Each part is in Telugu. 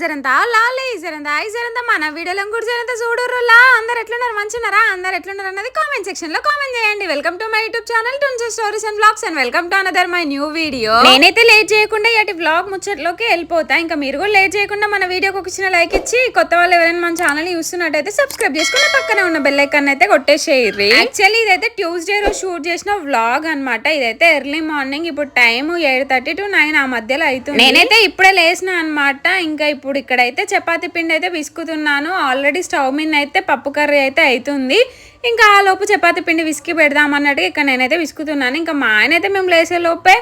జరంతా లాలే జరంతా ఐ జరంతా మన వీడియోలో కూడా జరంతా చూడుర్రులా అందరు ఎట్లున్నారు? మంచున్నారా అందరు ఎట్లున్నారు అన్నది కామెంట్ సెక్షన్లో కామెంట్ చేయండి. Welcome to my YouTube channel టుంజ stories and blogs and welcome to another my new video నేనైతే లేట్ చేయకుండా ఇటు బ్లాగ్ ముచ్చట్లోకి వెళ్ళిపోతా. ఇంకా మీరు కూడా లేట్ చేయకుండా మన వీడియోకి ఒక చిన్న లైక్ ఇచ్చి కొత్త వాళ్ళు ఎవరైనా మన ఛానల్ చూస్తున్నట్టయితే సబ్స్క్రైబ్ చేసుకుని పక్కనే ఉన్న బెల్ ఐకాన్ అయితే కొట్టేసేయర్రి. యాక్చువల్లీ ఇదైతే ట్యూస్డే రోజు షూట్ చేసిన వ్లాగ్ అన్నమాట. ఇదైతే ఎర్లీ మార్నింగ్ ఇప్పుడు time eight thirty to nine ఆ మధ్యలో అవుతుంది నేనైతే ఇప్పుడే లేసిన అన్నమాట. ఇంకా ఇప్పుడు ఇక్కడైతే చపాతీ పిండి అయితే విసుకుతున్నాను. ఆల్రెడీ స్టవ్ మీద అయితే పప్పు కర్రీ అయితే అవుతుంది ఇంకా ఆ లోపు చపాతీ పిండి విసికి పెడదాం అన్నట్టుగా ఇక్కడ నేనైతే విసుకుతున్నాను. ఇంకా మా ఆయన అయితే మేము లేసే లోపే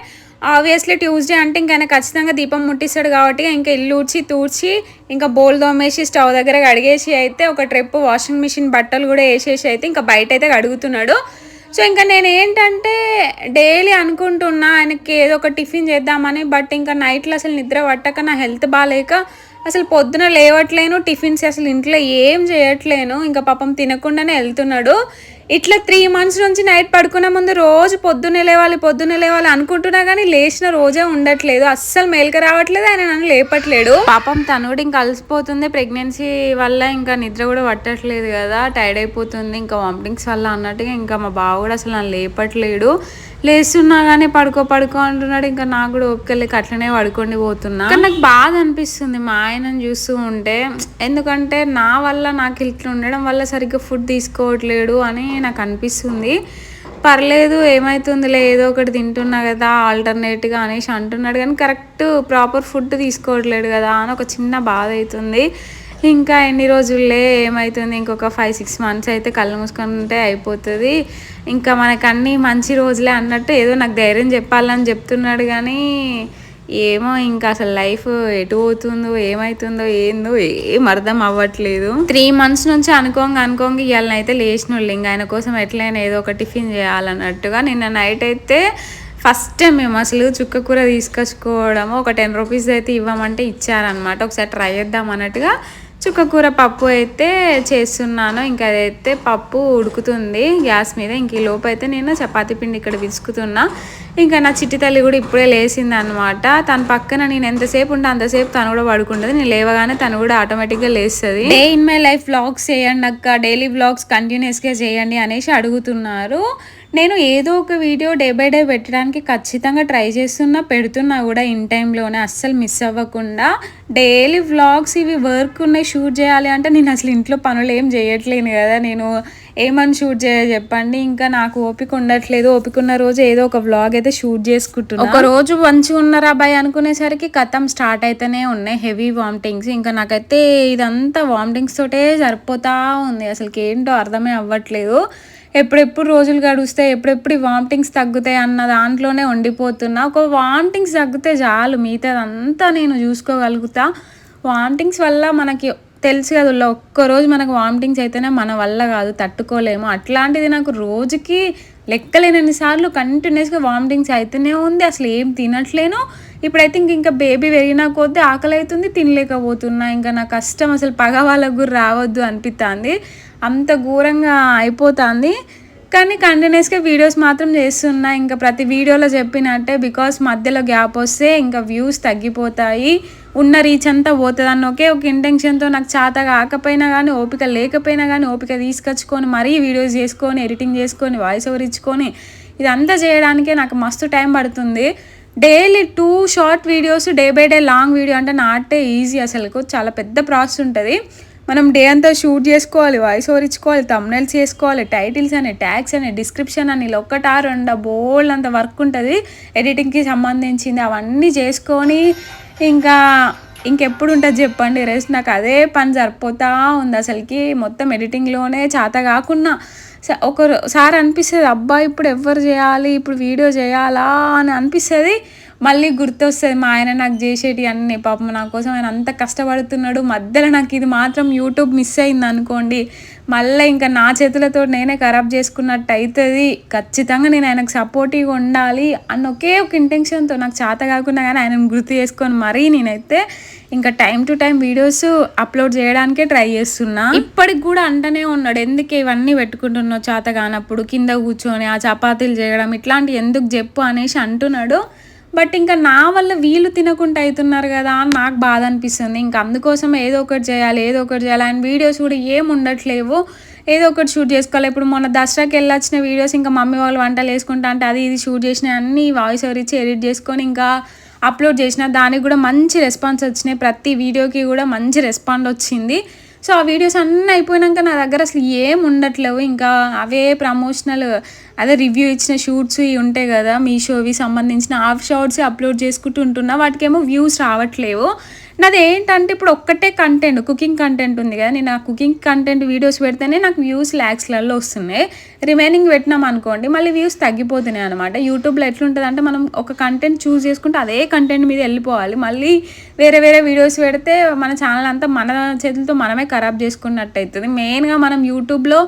ఆబ్వియస్లీ ట్యూస్డే అంటే ఇంకా ఆయన ఖచ్చితంగా దీపం ముట్టిస్తాడు కాబట్టి ఇంకా ఇల్లు ఊడ్చి తూడ్చి ఇంకా బోల్ దోమేసి స్టవ్ దగ్గర కడిగేసి అయితే ఒక ట్రిప్ వాషింగ్ మిషన్ బట్టలు కూడా వేసేసి అయితే ఇంకా బయట అయితే కడుగుతున్నాడు. సో ఇంకా నేను ఏంటంటే డైలీ అనుకుంటున్నా ఆయనకి ఏదో ఒక టిఫిన్ చేద్దామని బట్ ఇంకా నైట్లో అసలు నిద్ర పట్టక నా హెల్త్ బాగాలేక అసలు పొద్దున లేవట్లేను టిఫిన్స్ అసలు ఇంట్లో ఏం చేయట్లేను ఇంకా పాపం తినకుండానే వెళ్తున్నాడు. ఇట్లా త్రీ మంత్స్ నుంచి నైట్ పడుకునే ముందు రోజు పొద్దున్నే లేవాలి పొద్దున్నే లేవాలి అనుకుంటున్నా కానీ లేచిన రోజే ఉండట్లేదు. అస్సలు మేలుక రావట్లేదు. ఆయన నన్ను లేపట్లేడు. పాపం తను కూడా ఇంకా అలసిపోతుంది. ప్రెగ్నెన్సీ వల్ల ఇంకా నిద్ర కూడా పట్టట్లేదు కదా. టైర్డ్ అయిపోతుంది. ఇంకా వామిటింగ్స్ వల్ల అన్నట్టుగా ఇంకా మా బావ కూడా అసలు నన్ను లేపట్లేడు. లేస్తున్నా కానీ పడుకో పడుకో అంటున్నాడు. ఇంకా నాకు కూడా ఒక్కళ్ళకి అట్లనే పడుకోండి పోతున్నా. కానీ నాకు బాధ అనిపిస్తుంది మా ఆయనను చూస్తూ ఉంటే. ఎందుకంటే నా వల్ల నాకు ఇట్లా ఉండడం వల్ల సరిగ్గా ఫుడ్ తీసుకోవట్లేడు అని నాకు అనిపిస్తుంది. పర్లేదు ఏమవుతుందిలే ఏదో ఒకటి తింటున్నా కదా ఆల్టర్నేట్గా అనేసి అంటున్నాడు. కానీ కరెక్ట్ ప్రాపర్ ఫుడ్ తీసుకోవట్లేడు కదా అని ఒక చిన్న బాధ అవుతుంది. ఇంకా ఎన్ని రోజుల్లే ఏమవుతుంది ఇంకొక ఫైవ్ సిక్స్ మంత్స్ అయితే కళ్ళు మూసుకుంటే అయిపోతుంది. ఇంకా మనకన్నీ మంచి రోజులే అన్నట్టు ఏదో నాకు ధైర్యం చెప్పాలని చెప్తున్నాడు కానీ ఏమో ఇంకా అసలు లైఫ్ ఎటు పోతుందో ఏమవుతుందో ఏందో ఏం అర్థం అవ్వట్లేదు. త్రీ మంత్స్ నుంచి అనుకోంగా అనుకోంగా ఇవాళ అయితే లేచినోళ్ళు. ఇంకా ఆయన కోసం ఎట్లయినా ఏదో ఒక టిఫిన్ చేయాలన్నట్టుగా నిన్న నైట్ అయితే ఫస్ట్ టైం మేము అసలు చుక్క కూర తీసుకొచ్చుకోవడము. ఒక టెన్ రూపీస్ అయితే ఇవ్వమంటే ఇచ్చారనమాట ఒకసారి ట్రై చేద్దాం అన్నట్టుగా చుక్కకూర పప్పు అయితే చేస్తున్నాను. ఇంకా అదైతే పప్పు ఉడుకుతుంది. గ్యాస్ మీద ఇంక ఈ లోపైతే అయితే నేను చపాతీ పిండి ఇక్కడ విసుకుతున్నా. ఇంకా నా చిట్టి తల్లి కూడా ఇప్పుడే లేచింది అనమాట తన పక్కన నేను ఎంతసేపు ఉంటే అంతసేపు తను కూడా పడుకుంటుంది. నేను లేవగానే తను కూడా ఆటోమేటిక్గా లేస్తుంది. Day in my life blogs చేయండి అక్క. డైలీ బ్లాగ్స్ కంటిన్యూస్గా చేయండి అనేసి అడుగుతున్నారు. నేను ఏదో ఒక వీడియో డే బై డే పెట్టడానికి ఖచ్చితంగా ట్రై చేస్తున్నా పెడుతున్నా కూడా ఇన్ టైంలోనే అస్సలు మిస్ అవ్వకుండా. డైలీ వ్లాగ్స్ ఇవి వర్క్ ఉన్నాయి షూట్ చేయాలి అంటే నేను అసలు ఇంట్లో పనులు ఏం చేయట్లేను కదా. నేను ఏమని షూట్ చేయాలి చెప్పండి? ఇంకా నాకు ఓపిక ఉండట్లేదు. ఓపిక ఉన్న రోజు ఏదో ఒక వ్లాగ్ అయితే షూట్ చేసుకుంటున్నా. ఒక రోజు మంచిగా ఉన్నారా అబ్బాయి అనుకునేసరికి కథం స్టార్ట్ అయితేనే ఉన్నాయి హెవీ వామిటింగ్స్. ఇంకా నాకైతే ఇదంతా వామిటింగ్స్ తోటే సరిపోతా ఉంది. అసలుకి ఏంటో అర్థమే అవ్వట్లేదు. ఎప్పుడెప్పుడు రోజులు గడుస్తాయి ఎప్పుడెప్పుడు వామిటింగ్స్ తగ్గుతాయి అన్న దాంట్లోనే ఉండిపోతున్నా. ఒక వామిటింగ్స్ తగ్గితే చాలు మిగతాదంతా నేను చూసుకోగలుగుతా. వామిటింగ్స్ వల్ల మనకి తెలుసు కదా ఒక్కరోజు మనకు వామిటింగ్స్ అయితేనే మన వల్ల కాదు తట్టుకోలేము. అట్లాంటిది నాకు రోజుకి లెక్కలేనన్ని సార్లు కంటిన్యూస్గా వామిటింగ్స్ అయితేనే ఉంది. అసలు ఏం తినట్లేను. ఇప్పుడైతే ఇంక ఇంకా బేబీ పెరిగినా కొద్దీ ఆకలి అవుతుంది తినలేకపోతున్నా. ఇంకా నా కష్టం అసలు పగ వాళ్ళకు కూడా రావద్దు అనిపిస్తుంది అంత ఘోరంగా అయిపోతుంది. కానీ కంటిన్యూస్గా వీడియోస్ మాత్రం చేస్తున్నా. ఇంకా ప్రతి వీడియోలో చెప్పినట్టే బికాస్ మధ్యలో గ్యాప్ వస్తే ఇంకా వ్యూస్ తగ్గిపోతాయి. ఉన్న రీచ్ అంతా పోతుంది అన్న ఒకే ఒక ఇంటెన్షన్తో నాకు చేత కాకపోయినా కానీ ఓపిక లేకపోయినా కానీ ఓపిక తీసుకొచ్చుకొని మరీ వీడియోస్ చేసుకొని ఎడిటింగ్ చేసుకొని వాయిస్ ఓవర్ ఇచ్చుకొని ఇదంతా చేయడానికే నాకు మస్తు టైం పడుతుంది. Daily two short videos day by day long video అంటే నాటే ఈజీ అసలు చాలా పెద్ద ప్రాసెస్ ఉంటుంది. మనం డే అంతా షూట్ చేసుకోవాలి వాయిస్ ఓవర్ ఇచ్చుకోవాలి తమ్నైల్స్ చేసుకోవాలి టైటిల్స్ అని ట్యాగ్స్ అని డిస్క్రిప్షన్ అని ఇలా ఒక్కటా రెండా బోల్డ్ అంత వర్క్ ఉంటుంది. ఎడిటింగ్కి సంబంధించింది అవన్నీ చేసుకొని ఇంకా ఇంకెప్పుడు ఉంటుంది చెప్పండి రెస్ట్ నాకు అదే పని సరిపోతా ఉంది అసలుకి. మొత్తం ఎడిటింగ్లోనే చేత కాకుండా ఒకసారి అనిపిస్తుంది అబ్బా ఇప్పుడు ఎవరు చేయాలి? ఇప్పుడు వీడియో చేయాలా? అని అనిపిస్తుంది. మళ్ళీ గుర్తొస్తుంది మా ఆయన నాకు చేసేటి అన్నీ పాపం నా కోసం ఆయన అంత కష్టపడుతున్నాడు మధ్యలో నాకు ఇది మాత్రం యూట్యూబ్ మిస్ అయింది అనుకోండి మళ్ళీ ఇంకా నా చేతులతో నేనే ఖరాబ్ చేసుకున్నట్టు అవుతుంది ఖచ్చితంగా నేను ఆయనకు సపోర్టివ్గా ఉండాలి అన్న ఒకే ఒక ఇంటెన్షన్తో నాకు చేత కాకుండా కానీ ఆయనను గుర్తు చేసుకొని మరీ నేనైతే ఇంకా time to time videos upload చేయడానికే ట్రై చేస్తున్నా. ఇప్పటికి కూడా అంటనే ఉన్నాడు ఎందుకు ఇవన్నీ పెట్టుకుంటున్నావు చేత కానప్పుడు? కింద కూర్చొని ఆ చపాతీలు చేయడం ఇట్లాంటి ఎందుకు చెప్పు అనేసి అంటున్నాడు. బట్ ఇంకా నా వల్ల వీళ్ళు తినకుండా అవుతున్నారు కదా అని నాకు బాధ అనిపిస్తుంది. ఇంకా అందుకోసం ఏదో ఒకటి చేయాలి ఏదో ఒకటి చేయాలి. అండ్ వీడియోస్ కూడా ఏం ఉండట్లేవు. ఏదో ఒకటి షూట్ చేసుకోవాలి. ఇప్పుడు మొన్న దసరాకి వెళ్ళొచ్చిన వీడియోస్ ఇంకా మమ్మీ వాళ్ళు వంటలు వేసుకుంటా అంటే అది ఇది షూట్ చేసిన అన్ని వాయిస్ ఓవర్ ఇచ్చి ఎడిట్ చేసుకొని ఇంకా అప్లోడ్ చేసిన. దానికి కూడా మంచి రెస్పాన్స్ వచ్చినాయి. ప్రతి వీడియోకి కూడా మంచి రెస్పాండ్ వచ్చింది. సో ఆ వీడియోస్ అన్నీ అయిపోయినాక నా దగ్గర అసలు ఏం ఉండట్లేవు. ఇంకా అవే ప్రమోషనల్ అదే రివ్యూ ఇచ్చిన షూట్స్ ఇవి ఉంటాయి కదా మీషోవి సంబంధించిన ఆఫ్ షార్ట్స్ అప్లోడ్ చేసుకుంటూ ఉంటున్నా వాటికేమో వ్యూస్ రావట్లేవు. నాది ఏంటంటే ఇప్పుడు ఒక్కటే కంటెంట్ కుకింగ్ కంటెంట్ ఉంది కదా. నేను ఆ కుకింగ్ కంటెంట్ వీడియోస్ పెడితేనే నాకు వ్యూస్ ల్యాక్స్లలో వస్తున్నాయి. రిమైనింగ్ పెట్టినాం అనుకోండి మళ్ళీ వ్యూస్ తగ్గిపోతున్నాయి అనమాట యూట్యూబ్లో ఎట్లుంటుంది అంటే మనం ఒక కంటెంట్ చూస్ చేసుకుంటే అదే కంటెంట్ మీద వెళ్ళిపోవాలి. మళ్ళీ వేరే వేరే వీడియోస్ పెడితే మన ఛానల్ అంతా మన చేతులతో మనమే ఖరాబ్ చేసుకున్నట్టు అవుతుంది మెయిన్గా మనం యూట్యూబ్లో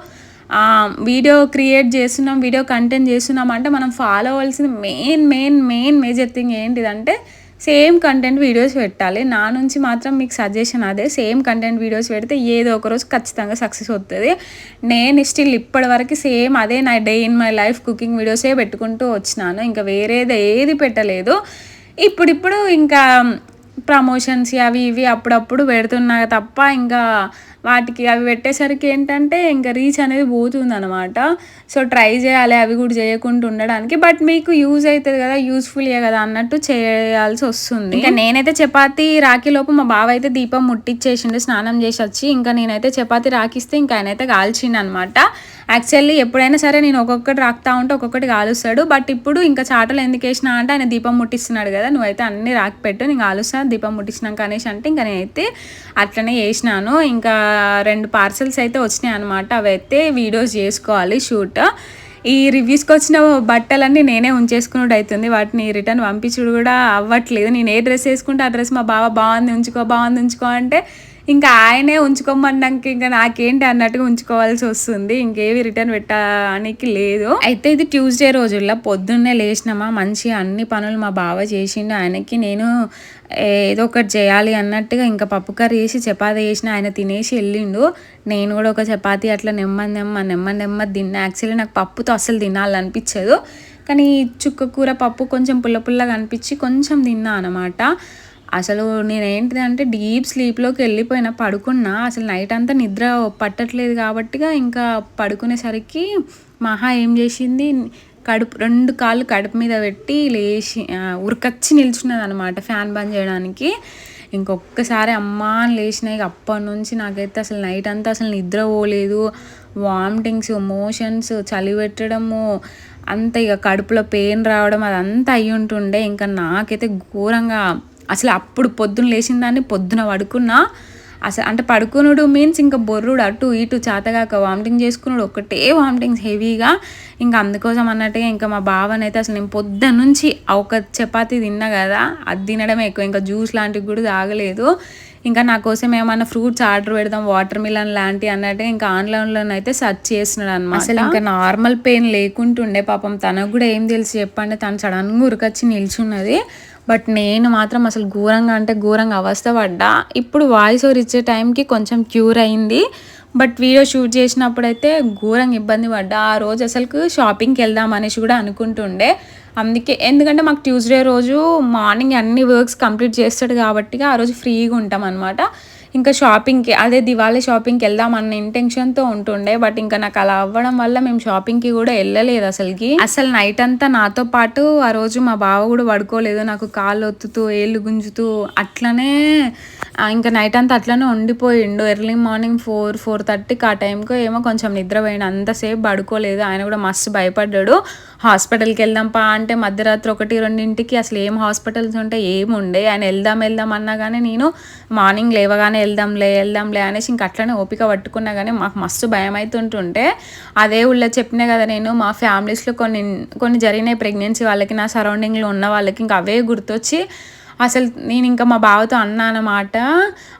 వీడియో క్రియేట్ చేస్తున్నాం వీడియో కంటెంట్ చేస్తున్నాం అంటే మనం ఫాలో అవ్వాల్సిన main main main major thing ఏంటిదంటే సేమ్ కంటెంట్ వీడియోస్ పెట్టాలి. నా నుంచి మాత్రం మీకు సజెషన్ అదే. సేమ్ కంటెంట్ వీడియోస్ పెడితే ఏదో ఒక రోజు ఖచ్చితంగా సక్సెస్ అవుతుంది నేను స్టిల్ ఇప్పటి వరకు సేమ్ అదే నా day in my life cooking వీడియోసే పెట్టుకుంటూ వచ్చినాను. ఇంకా వేరేది ఏది పెట్టలేదు. ఇప్పుడిప్పుడు ఇంకా ప్రమోషన్స్ అవి ఇవి అప్పుడప్పుడు పెడుతున్నా తప్ప ఇంకా వాటికి అవి పెట్టేసరికి ఏంటంటే ఇంకా రీచ్ అనేది పోతుంది అనమాట సో ట్రై చేయాలి అవి కూడా చేయకుండా ఉండడానికి. బట్ మీకు యూజ్ అవుతుంది కదా యూస్ఫుల్యే కదా అన్నట్టు చేయాల్సి వస్తుంది. ఇంకా నేనైతే చపాతి రాఖీ లోపు మా బావ అయితే దీపం ముట్టించేసిండు స్నానం చేసి వచ్చి ఇంకా నేనైతే చపాతి రాకిస్తే ఇంకా ఆయన అయితే కాల్చిండు అనమాట యాక్చువల్లీ ఎప్పుడైనా సరే నేను ఒక్కొక్కటి రాకుతా ఉంటే ఒక్కొక్కటి కాలుస్తాడు. బట్ ఇప్పుడు ఇంకా చాటలు ఎందుకు వేసినా అంటే ఆయన దీపం ముట్టిస్తున్నాడు కదా నువ్వైతే అన్ని రాకి పెట్టు నేను కాలుస్తాను దీపం ముట్టించినాక అనేసి అంటే ఇంకా నేనైతే అట్లనే వేసినాను. ఇంకా రెండు పార్సల్స్ అయితే వచ్చినాయి అనమాట అవైతే వీడియోస్ చేసుకోవాలి షూట్. ఈ రివ్యూస్కి వచ్చిన బట్టలన్నీ నేనే ఉంచేసుకున్నట్టు అవుతుంది. వాటిని రిటర్న్ పంపించుడు కూడా అవ్వట్లేదు. నేను ఏ డ్రెస్ వేసుకుంటే ఆ డ్రెస్ మా బావ బాగుంది ఉంచుకో బాగుంది ఉంచుకో అంటే ఇంకా ఆయనే ఉంచుకోమన్నాక ఇంకా నాకేంటి అన్నట్టుగా ఉంచుకోవాల్సి వస్తుంది. ఇంకేవి రిటర్న్ పెట్టడానికి లేదు. అయితే ఇది ట్యూస్డే రోజుల్లో పొద్దున్నే లేచినామా మంచి అన్ని పనులు మా బావ చేసిండు. ఆయనకి నేను ఏదో ఒకటి చేయాలి అన్నట్టుగా ఇంకా పప్పు కర్రీ వేసి చపాతీ చేసిన ఆయన తినేసి వెళ్ళిండు. నేను కూడా ఒక చపాతీ అట్లా నెమ్మది నెమ్మ నెమ్మది నెమ్మది తిన్నా. యాక్చువల్లీ నాకు పప్పుతో అస్సలు తినాలనిపించదు. కానీ చుక్క కూర పప్పు కొంచెం పుల్ల పుల్లగా అనిపించి కొంచెం తిన్నా అనమాట అసలు నేనేంటిది అంటే డీప్ స్లీప్లోకి వెళ్ళిపోయినా పడుకున్నా అసలు నైట్ అంతా నిద్ర పట్టట్లేదు కాబట్టిగా ఇంకా పడుకునేసరికి మహా ఏం చేసింది? కడుపు రెండు కాళ్ళు కడుపు మీద పెట్టి లేచి ఉరకచ్చి నిల్చున్నది అనమాట ఫ్యాన్ బంద్ చేయడానికి. ఇంకొకసారి అమ్మ అని లేచినాయి అప్పటి నుంచి నాకైతే అసలు నైట్ అంతా అసలు నిద్ర పోలేదు. వామిటింగ్స్ మోషన్స్ చలి పెట్టడము అంత ఇక కడుపులో పెయిన్ రావడం అదంతా అయ్యి ఉంటుండే ఇంకా నాకైతే ఘోరంగా అసలు అప్పుడు పొద్దున లేచిన దాన్ని పొద్దున పడుకున్నా అసలు అంటే పడుకునుడు మీన్స్ ఇంకా బొర్రుడు అటు ఇటు చేతగాక వామిటింగ్ చేసుకున్నాడు ఒకటే వామిటింగ్స్ హెవీగా ఇంకా అందుకోసం అన్నట్టుగా ఇంకా మా బావనైతే అసలు నేను పొద్దున్న నుంచి ఒక చపాతి తిన్నా కదా అది తినడమే ఎక్కువ. ఇంకా జ్యూస్ లాంటివి కూడా తాగలేదు. ఇంకా నా కోసం ఏమైనా ఫ్రూట్స్ ఆర్డర్ పెడదాం వాటర్ మిలన్ లాంటి అన్నట్టు ఇంకా ఆన్లైన్లో అయితే సర్చ్ చేస్తున్నాడు అనమాట అసలు ఇంకా నార్మల్ పెయిన్ లేకుంటుండే పాపం. తనకు కూడా ఏం తెలిసి చెప్పండి. తను సడన్గా ఉరికొచ్చి నిల్చున్నది. బట్ నేను మాత్రం అసలు ఘోరంగా అంటే ఘోరంగా అవస్థ పడ్డా. ఇప్పుడు వాయిస్ ఓవర్ ఇచ్చే టైంకి కొంచెం క్యూర్ అయింది. బట్ వీడియో షూట్ చేసినప్పుడైతే ఘోరంగా ఇబ్బంది పడ్డా. ఆ రోజు అసలు షాపింగ్కి వెళ్దాం అనేసి కూడా అనుకుంటుండే. అందుకే ఎందుకంటే మాకు ట్యూస్డే రోజు మార్నింగ్ అన్ని వర్క్స్ కంప్లీట్ చేస్తాడు కాబట్టి ఆ రోజు ఫ్రీగా ఉంటాం అనమాట ఇంకా షాపింగ్కి అదే దివాళీ షాపింగ్కి వెళ్దాం అన్న ఇంటెన్షన్తో ఉంటుండే. బట్ ఇంకా నాకు అలా అవ్వడం వల్ల మేము షాపింగ్కి కూడా వెళ్ళలేదు అసలుకి. అసలు నైట్ అంతా నాతో పాటు ఆ రోజు మా బావ కూడా పడుకోలేదు. నాకు కాళ్ళు ఒత్తుతూ ఏళ్ళు గుంజుతూ అట్లనే ఇంకా నైట్ అంతా అట్లనే ఉండిపోయిండు. ఎర్లీ మార్నింగ్ ఫోర్ ఫోర్ థర్టీకి ఆ టైంకి ఏమో కొంచెం నిద్రపోయిండు అంతసేపు పడుకోలేదు. ఆయన కూడా మస్తు భయపడ్డాడు. హాస్పిటల్కి వెళ్దాంపా అంటే మధ్యరాత్రి ఒకటి రెండింటికి అసలు ఏం హాస్పిటల్స్ ఉంటే ఏమి ఉండే. ఆయన వెళ్దాం వెళ్దాం అన్నా కానీ నేను మార్నింగ్ లేవగానే వెళ్దాంలే వెళ్దాంలే అనేసి ఇంక అట్లనే ఓపిక పట్టుకున్నా కానీ మాకు మస్తు భయం అవుతుంటుంటే అదే ఊళ్ళో చెప్పినా కదా నేను మా ఫ్యామిలీస్లో కొన్ని కొన్ని జరిగినాయి ప్రెగ్నెన్సీ వాళ్ళకి నా సరౌండింగ్లో ఉన్న వాళ్ళకి ఇంకా అవే గుర్తొచ్చి అసలు నేను ఇంకా మా బావతో అన్నానమాట అన్నమాట.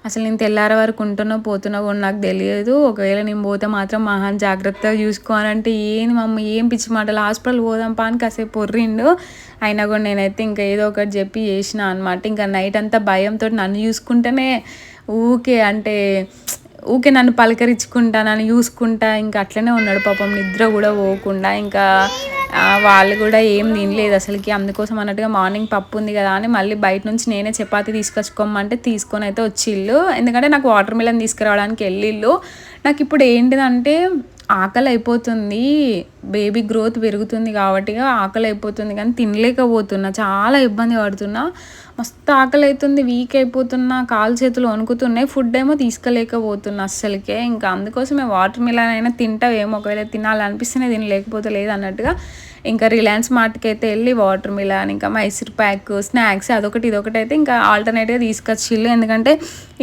అసలు నేను తెల్లార వరకు ఉంటున్నా పోతున్నా కూడా నాకు తెలియదు. ఒకవేళ నేను పోతే మాత్రం మహాన్ జాగ్రత్తగా చూసుకోనంటే ఏంది మమ్మ ఏం పిచ్చి మాటలు? హాస్పిటల్ పోదాం పా అని కాసేపు పొర్రిండు. అయినా కూడా నేనైతే ఇంకా ఏదో ఒకటి చెప్పి చేసిన అనమాట ఇంకా నైట్ అంతా భయంతో నన్ను చూసుకుంటేనే ఊకే అంటే ఊకే నన్ను పలకరించుకుంటా నన్ను చూసుకుంటా ఇంకా అట్లనే ఉన్నాడు పాపం. నిద్ర కూడా పోకుండా ఇంకా వాళ్ళు కూడా ఏం తినలేదు అసలుకి. అందుకోసం అన్నట్టుగా మార్నింగ్ పప్పు ఉంది కదా అని మళ్ళీ బయట నుంచి నేనే చపాతీ తీసుకొచ్చుకోమంటే తీసుకొని అయితే వచ్చిళ్ళు. ఎందుకంటే నాకు వాటర్ మిలన్ తీసుకురావడానికి వెళ్ళిళ్ళు. నాకు ఇప్పుడు ఏంటిదంటే ఆకలి అయిపోతుంది. బేబీ గ్రోత్ పెరుగుతుంది కాబట్టి ఆకలి అయిపోతుంది కానీ తినలేకపోతున్నా. చాలా ఇబ్బంది పడుతున్నా. మస్తు ఆకలి అవుతుంది వీక్ అయిపోతున్నా కాలు చేతులు వణుకుతున్నాయి ఫుడ్ ఏమో తీసుకోలేకపోతున్నా అస్సలకే. ఇంకా అందుకోసమే వాటర్ మిలన్ అయినా తింటావేమో ఒకవేళ తినాలనిపిస్తేనే తినలేకపోతే లేదు అన్నట్టుగా ఇంకా రిలయన్స్ మార్ట్కి అయితే వెళ్ళి వాటర్ మిలన్ ఇంకా మైసూర్ ప్యాక్ స్నాక్స్ అదొకటి ఇదొకటి అయితే ఇంకా ఆల్టర్నేట్గా తీసుకొచ్చిళ్ళు ఎందుకంటే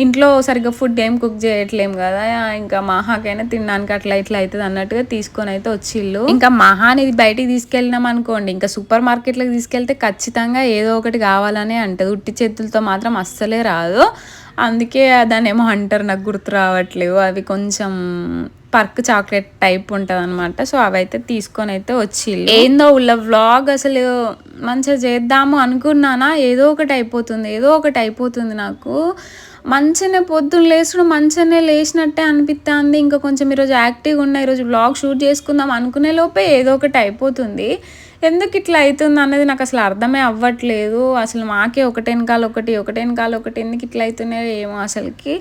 ఇంట్లో సరిగ్గా ఫుడ్ ఏం కుక్ చేయట్లేము కదా ఇంకా మహాకైనా తినడానికి అట్లా ఇట్లా అవుతుంది అన్నట్టుగా తీసుకొని అయితే వచ్చిళ్ళు ఇంకా మహాని అనేది బయటికి తీసుకెళ్ళినాం అనుకోండి ఇంకా సూపర్ మార్కెట్లోకి తీసుకెళ్తే ఖచ్చితంగా ఏదో ఒకటి కావాలనే అంటుంది. ఉట్టి చేతులతో మాత్రం అస్సలే రాదు. అందుకే దాన్ని ఏమో అంటారు నాకు గుర్తు రావట్లేవు. అవి కొంచెం పర్క్ చాక్లెట్ టైప్ ఉంటుంది అనమాట సో అవైతే తీసుకొని అయితే వచ్చి ఏందో ఉల్ల వ్లాగ్ అసలు మంచిగా చేద్దాము అనుకున్నానా? ఏదో ఒకటి అయిపోతుంది. ఏదో ఒకటి అయిపోతుంది నాకు. మంచిగానే పొద్దున్న లేచుడు మంచిగానే లేచినట్టే అనిపిస్తుంది ఇంకా కొంచెం ఈరోజు యాక్టివ్గా ఉన్న ఈరోజు వ్లాగ్ షూట్ చేసుకుందాం అనుకునే లోపే ఏదో ఒకటి అయిపోతుంది. ఎందుకు ఇట్లా అవుతుంది అన్నది నాకు అసలు అర్థమే అవ్వట్లేదు. అసలు మాకే ఒకటి వెనకాల ఒకటి ఒకటి వెనకాల ఒకటి ఎందుకు ఇట్లా అవుతున్నాయో ఏమో అసలుకి.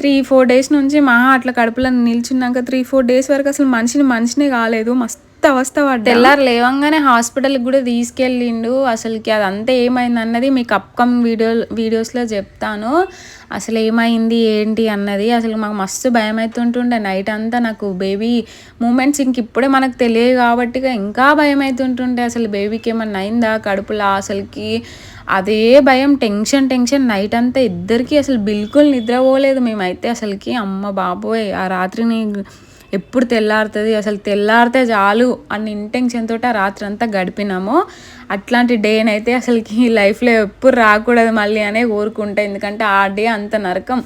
త్రీ ఫోర్ డేస్ నుంచి మహా అట్లా కడుపులో నిల్చున్నాక త్రీ ఫోర్ డేస్ వరకు అసలు మనిషిని మనిషినే కాలేదు. మస్తు అవస్థ పడ్డా? తెల్లారు లేవంగానే హాస్పిటల్కి కూడా తీసుకెళ్ళిండు. అసలుకి అదంతా ఏమైంది అన్నది మీకు అప్కమింగ్ వీడియో వీడియోస్లో చెప్తాను. అసలు ఏమైంది ఏంటి అన్నది అసలు మాకు మస్తు భయం అవుతుంటుండే నైట్ అంతా నాకు బేబీ మూమెంట్స్ ఇంక ఇప్పుడే మనకు తెలియదు కాబట్టి ఇంకా భయం అవుతుంటుండే అసలు బేబీకి ఏమన్నా అయిందా కడుపులా? అసలుకి అదే భయం టెన్షన్ టెన్షన్. నైట్ అంతా ఇద్దరికి అసలు బిల్కుల్ నిద్రపోలేదు మేమైతే అసలుకి అమ్మ బాబోయ్ ఆ రాత్రిని ఎప్పుడు తెల్లారుతుంది? అసలు తెల్లారితే చాలు అన్న ఇంటెన్షన్ తోటి ఆ రాత్రి అంతా గడిపినాము. అట్లాంటి డేనైతే అసలుకి లైఫ్లో ఎప్పుడు రాకూడదు మళ్ళీ అనే కోరుకుంటా. ఎందుకంటే ఆ డే అంత నరకం.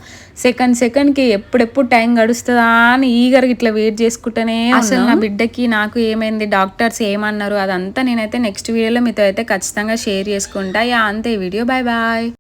సెకండ్ సెకండ్కి ఎప్పుడెప్పుడు టైం గడుస్తుందా అని ఈగర్ ఇట్లా వెయిట్ చేసుకుంటేనే అసలు నా బిడ్డకి నాకు ఏమైంది? డాక్టర్స్ ఏమన్నారు? అదంతా నేనైతే నెక్స్ట్ వీడియోలో మీతో అయితే ఖచ్చితంగా షేర్ చేసుకుంటా. యా అంతే. Video bye bye